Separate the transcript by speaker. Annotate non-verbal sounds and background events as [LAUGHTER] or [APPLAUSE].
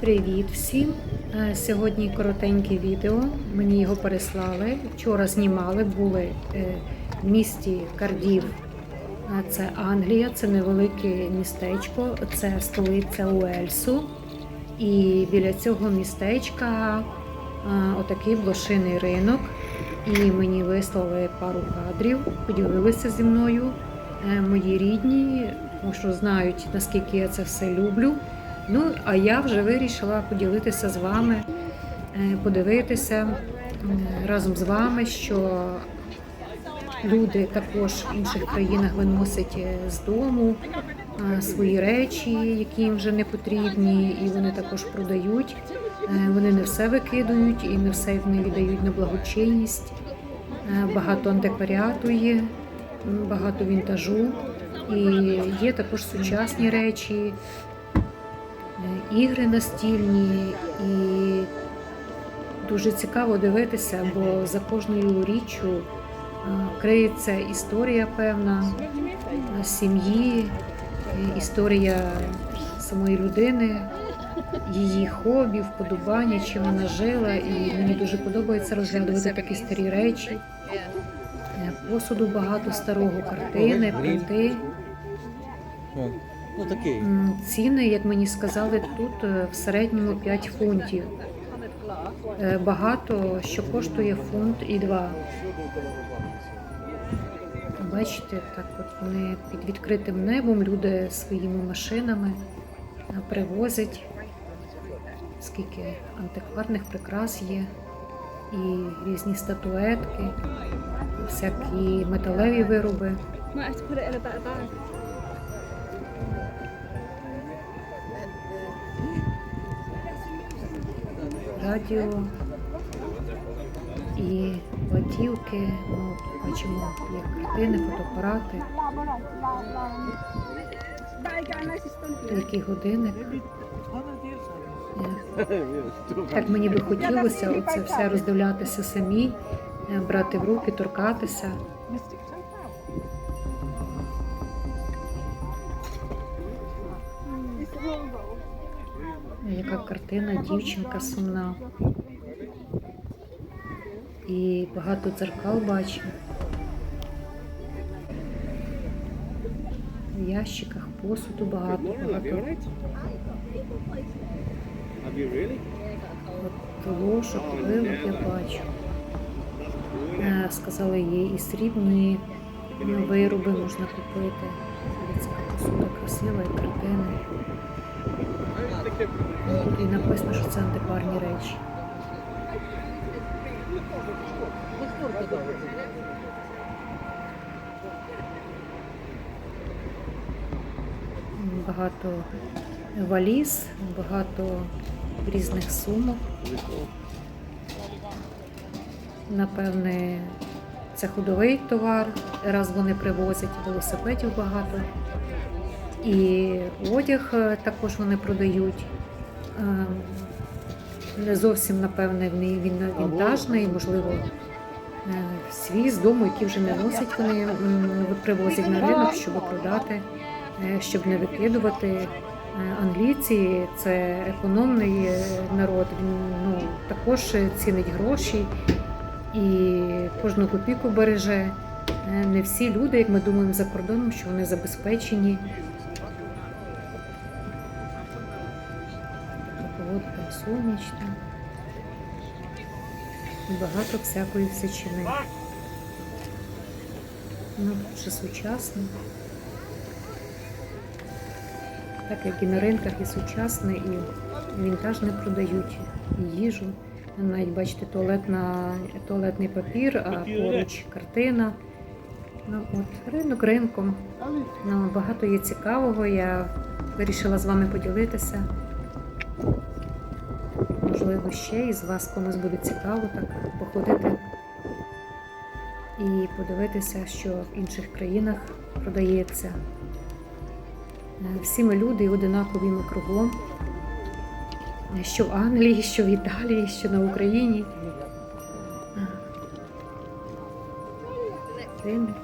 Speaker 1: Привіт всім! Е, Сьогодні коротеньке відео. Мені його переслали. Вчора знімали, були е, в місті Кардів. Це Англія, це невелике містечко, це столиця Уельсу. І біля цього містечка е, отакий блошиний ринок. І мені вислали пару кадрів, поділилися зі мною мої рідні, тому що знають, наскільки я це все люблю. Ну, а я вже вирішила поділитися з вами, е, подивитися разом з вами, що люди також в інших країнах виносять е, з дому е, свої речі, які їм вже не потрібні, і вони також продають. Вони не все викидують і не все не віддають на благочинність. Багато антикваріату є, багато вінтажу. І є також сучасні речі, ігри настільні, і дуже цікаво дивитися, бо за кожною річчю е, криється історія певна е, сім'ї, е, історія самої людини, її хобі, вподобання, чим вона жила. І мені дуже подобається розглядувати такі старі речі. Е, Посуду багато старого, картини, принти.
Speaker 2: О, Ну такий.
Speaker 1: Ціни, як мені сказали, тут е, в середньому 5 фунтів. Е, Багато що коштує фунт і два. Бачите, так от вони під відкритим небом, люди своїми машинами е, привозять, скільки антикварних прикрас є, і різні статуетки, всякі металеві вироби. Радіо і платівки. Ну, бачимо, є картини, фотоапарати, який годинник. Так мені би хотілося оце все роздивлятися самі, е, брати в руки, торкатися. Яка картина, дівчинка сумна. І багато дзеркал бачу. В ящиках посуду багато, багато. От ложок, вилок я бачу. Е, Сказали, є і срібні вироби можна купити. Дивіться, посуда красива, і картини. Тут і написано, що це антикварні речі. Багато валіз, багато різних сумок. Напевне, це ходовий товар, раз вони привозять велосипедів багато. І одяг е, також вони продають. Е, Не зовсім, напевне, він він вінтажний, можливо, е, свій з дому, який вже не носять, вони привозять на ринок, щоб продати, щоб не викидувати. Англійці це економний народ, він ну, також цінить гроші і кожну копійку береже. Не всі люди, як ми думаємо за кордоном, що вони забезпечені. Сонячна. І багато всякої всячини. Ну, дуже сучасно. Так як і на ринках і сучасне, і вінтажне продають, і їжу. Навіть бачите, туалетна, туалетний папір, а поруч картина. Ну, от, ринок ринком. Ну, багато є цікавого. Я вирішила з вами поділитися. Можливо, ще із вас комусь буде цікаво так походити і подивитися, що в інших країнах продається. Е, Всі ми люди одинакові ми кругом. Е, Що в Англії, [LAUGHS] що в Італії, що на Україні. Ринок.